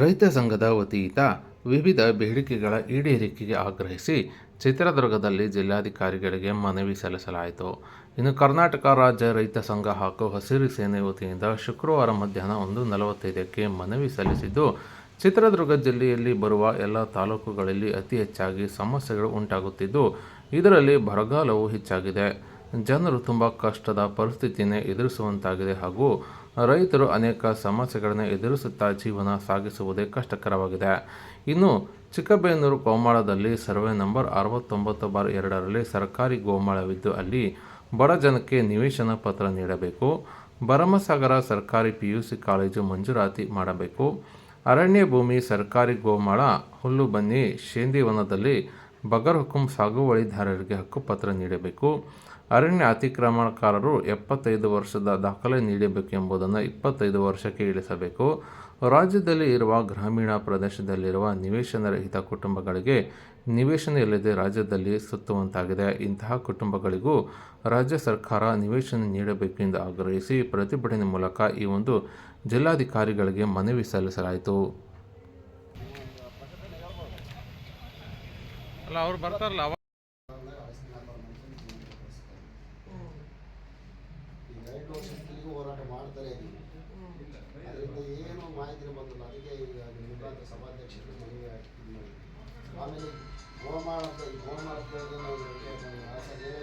ರೈತ ಸಂಘದ ವತಿಯಿಂದ ವಿವಿಧ ಬೇಡಿಕೆಗಳ ಈಡೇರಿಕೆಗೆ ಆಗ್ರಹಿಸಿ ಚಿತ್ರದುರ್ಗದಲ್ಲಿ ಜಿಲ್ಲಾಧಿಕಾರಿಗಳಿಗೆ ಮನವಿ ಸಲ್ಲಿಸಲಾಯಿತು. ಇನ್ನು ಕರ್ನಾಟಕ ರಾಜ್ಯ ರೈತ ಸಂಘ ಹಾಗೂ ಹಸಿರು ಸೇನೆ ವತಿಯಿಂದ ಶುಕ್ರವಾರ ಮಧ್ಯಾಹ್ನ ಒಂದು ನಲವತ್ತೈದಕ್ಕೆ ಮನವಿ ಸಲ್ಲಿಸಿದ್ದು, ಚಿತ್ರದುರ್ಗ ಜಿಲ್ಲೆಯಲ್ಲಿ ಬರುವ ಎಲ್ಲ ತಾಲೂಕುಗಳಲ್ಲಿ ಅತಿ ಹೆಚ್ಚಾಗಿ ಸಮಸ್ಯೆಗಳು ಉಂಟಾಗುತ್ತಿದ್ದು, ಇದರಲ್ಲಿ ಬರಗಾಲವು ಹೆಚ್ಚಾಗಿದೆ. ಜನರು ತುಂಬ ಕಷ್ಟದ ಪರಿಸ್ಥಿತಿಯನ್ನು ಎದುರಿಸುವಂತಾಗಿದೆ ಹಾಗೂ ರೈತರು ಅನೇಕ ಸಮಸ್ಯೆಗಳನ್ನು ಎದುರಿಸುತ್ತಾ ಜೀವನ ಸಾಗಿಸುವುದೇ ಕಷ್ಟಕರವಾಗಿದೆ. ಇನ್ನು ಚಿಕ್ಕಬೇನೂರು ಗೋಮಾಳದಲ್ಲಿ ಸರ್ವೆ ನಂಬರ್ ಅರವತ್ತೊಂಬತ್ತು ಬಾರ್ ಎರಡರಲ್ಲಿ ಸರ್ಕಾರಿ ಗೋಮಾಳವಿದ್ದು, ಅಲ್ಲಿ ಬಡ ಜನಕ್ಕೆ ನಿವೇಶನ ಪತ್ರ ನೀಡಬೇಕು, ಭರಮಸಾಗರ ಸರ್ಕಾರಿ ಪಿಯುಸಿ ಕಾಲೇಜು ಮಂಜೂರಾತಿ ಮಾಡಬೇಕು, ಅರಣ್ಯ ಭೂಮಿ ಸರ್ಕಾರಿ ಗೋಮಾಳ ಹುಲ್ಲು ಬನ್ನಿ ಶೇಂದಿವನದಲ್ಲಿ ಬಗರ್ ಹುಕುಂ ಸಾಗುವಳಿದಾರರಿಗೆ ಹಕ್ಕುಪತ್ರ ನೀಡಬೇಕು. ಅರಣ್ಯ ಅತಿಕ್ರಮಣಕಾರರು ಎಪ್ಪತ್ತೈದು ವರ್ಷದ ದಾಖಲೆ ನೀಡಬೇಕು ಎಂಬುದನ್ನು ಇಪ್ಪತ್ತೈದು ವರ್ಷಕ್ಕೆ ಇಳಿಸಬೇಕು. ರಾಜ್ಯದಲ್ಲಿ ಇರುವ ಗ್ರಾಮೀಣ ಪ್ರದೇಶದಲ್ಲಿರುವ ನಿವೇಶನ ರಹಿತ ಕುಟುಂಬಗಳಿಗೆ ನಿವೇಶನ ಇಲ್ಲದೆ ರಾಜ್ಯದಲ್ಲಿ ಸುತ್ತುವಂತಾಗಿದೆ. ಇಂತಹ ಕುಟುಂಬಗಳಿಗೂ ರಾಜ್ಯ ಸರ್ಕಾರ ನಿವೇಶನ ನೀಡಬೇಕು ಎಂದು ಆಗ್ರಹಿಸಿ ಪ್ರತಿಭಟನೆ ಮೂಲಕ ಈ ಒಂದು ಜಿಲ್ಲಾಧಿಕಾರಿಗಳಿಗೆ ಮನವಿ ಸಲ್ಲಿಸಲಾಯಿತು. ಅಲ್ಲ ಅವ್ರು ಬರ್ತಾರಲ್ಲ ಅವ ಈಗ ಎರಡು ವರ್ಷಕ್ಕೂ ಹೋರಾಟ ಮಾಡ್ತಾರೆ ಅದರಿಂದ ಏನು ಮಾಹಿತಿ ಬಂದಿಲ್ಲ. ಅದಕ್ಕೆ ಈಗ ಮುಖಾಂತರ ಸಭಾಧ್ಯಕ್ಷರಿಗೆ ಮನವಿ ಮಾಡಿದ್ವಿ ಆಮೇಲೆ ಗೋಮಾಳದ ಈ ಗೋಮಾಳದ ಬಗ್ಗೆ ನಾವು ಹೇಳ್ತೇವೆ,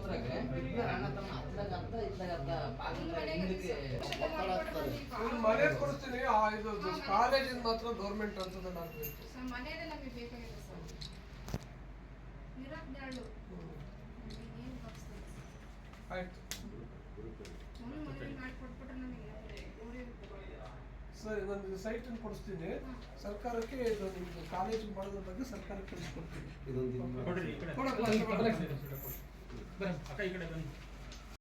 ಅರ್ಧ ಇದ್ದಾಗ ಅರ್ಧ ಹಿಂದಕ್ಕೆ ಒತ್ತಡ ಹಾಕ್ತಾರೆ ಮನೆ ಆ ಇದು ಕಾಲೇಜಿಂದ ಮಾತ್ರ ಗೌರ್ಮೆಂಟ್ ಅಂತ ನಾನು ಸರ್ ಮನೆಯದೇ ನಮಗೆ ಬೇಕಾಗಿದೆ ಸರ್. ಇರೋದ್ನೆರಡು ಏನು ತಪ್ಪಿಸ್ತದೆ ಆಯ್ತು. ಮಾಡಿಕೊಟ್ಬಿಟ್ರೆ ಸರಿ ನಾನು ಸೈಟ್ ಅನ್ನು ಕೊಡಿಸ್ತೀನಿ ಸರ್ಕಾರಕ್ಕೆ ಇದು ನಿಮ್ದು ಕಾಲೇಜ್ ಮಾಡೋದ್ರ ಬಗ್ಗೆ ಸರ್ಕಾರಕ್ಕೆ ಕಳಿಸ್ಕೊಡ್ತೀನಿ ಇದೊಂದು ಕೊಡಕ್ಕೆ बरं आता इकडे बन